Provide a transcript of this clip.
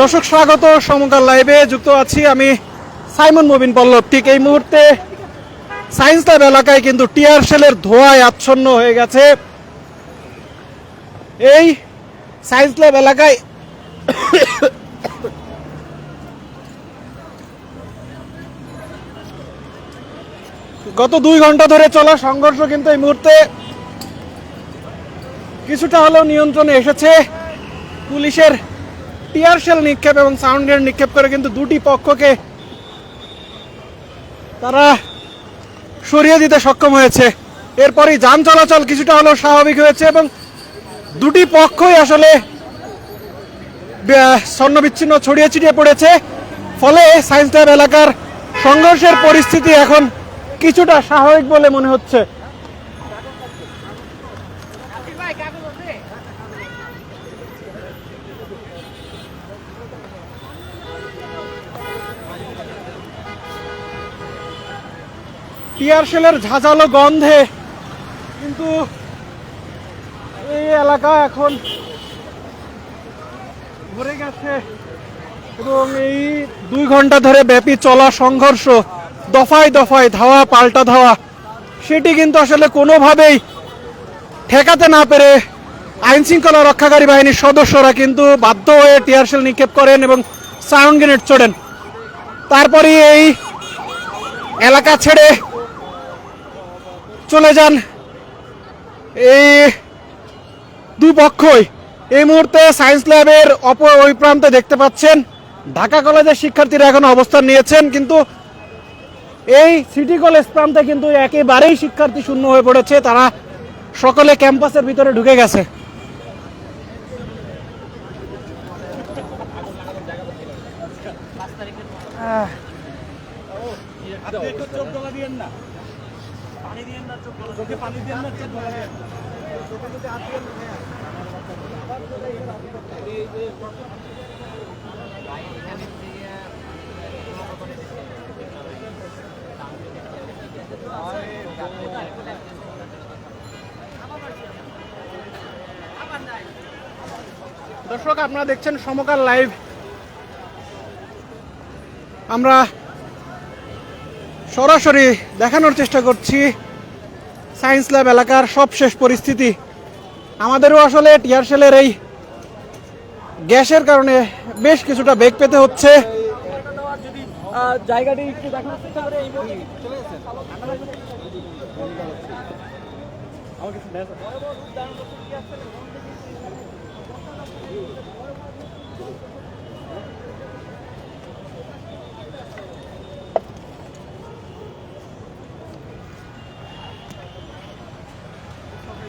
দর্শক, স্বাগত। সমকাল লাইভে যুক্ত আছি আমি সাইমন মুবিন পল্লব। ঠিক এই মুহূর্তে সায়েন্স ল্যাব এলাকায় কিন্তু টিয়ার সেলের ধোঁয়ায় আচ্ছন্ন হয়ে গেছে। এই সায়েন্স ল্যাব এলাকায় গত দুই ঘণ্টা ধরে চলা সংঘর্ষ কিন্তু এই মুহূর্তে কিছুটা হলেও নিয়ন্ত্রণে এসেছে পুলিশের টিয়ার শেল নিক্ষেপ এবং সাউন্ড গ্রেনেড নিক্ষেপ করে কিন্তু দুটি পক্ষকে তারা সরিয়ে দিতে সক্ষম হয়েছে। এরপরই যান চলাচল কিছুটা হলেও স্বাভাবিক হয়েছে এবং দুটি পক্ষই আসলে স্বর্ণ বিচ্ছিন্ন ছড়িয়ে ছিটিয়ে পড়েছে। ফলে সায়েন্স ল্যাব এলাকার সংঘর্ষের পরিস্থিতি এখন কিছুটা স্বাভাবিক বলে মনে হচ্ছে। টিয়ার সেলের ঝাঁঝালো গন্ধে। কিন্তু এই এলাকা এখন ভরে গেছে এবং এই দুই ঘণ্টা ধরে ব্যাপী চলা সংঘর্ষ, দফায় দফায় ধাওয়া, পাল্টা ধাওয়া, সেটি কিন্তু আসলে কোনোভাবেই ঠেকাতে না পেরে আইন শৃঙ্খলা রক্ষাকারী বাহিনীর সদস্যরা কিন্তু বাধ্য হয়ে টিয়ারশেল নিক্ষেপ করেন এবং সাউন্ড গ্রেনেড ছোড়েন তারপরে এই এলাকা ছেড়ে চলে যান। এই দুই পক্ষই এই মুহূর্তে সায়েন্স ল্যাবের অপর ওই প্রান্তে দেখতে পাচ্ছেন। ঢাকা কলেজের শিক্ষার্থীরা এখন অবস্থান নিয়েছেন, কিন্তু এই সিটি কলেজ প্রান্তে কিন্তু একেবারেই শিক্ষার্থী শূন্য হয়ে পড়েছে। তারা সকলে ক্যাম্পাসের ভিতরে ঢুকে গেছে। দর্শক আপনারা দেখছেন সমকাল লাইভ। আমরা সরাসরি দেখানোর চেষ্টা করছি সায়েন্স ল্যাব এলাকার সবশেষ পরিস্থিতি। আমাদেরও আসলে টিয়ার সেলের এই গ্যাসের কারণে বেশ কিছুটা বেগ পেতে হচ্ছে। জায়গাটি একটু দেখানোর চেষ্টা করে এই মুহূর্তে-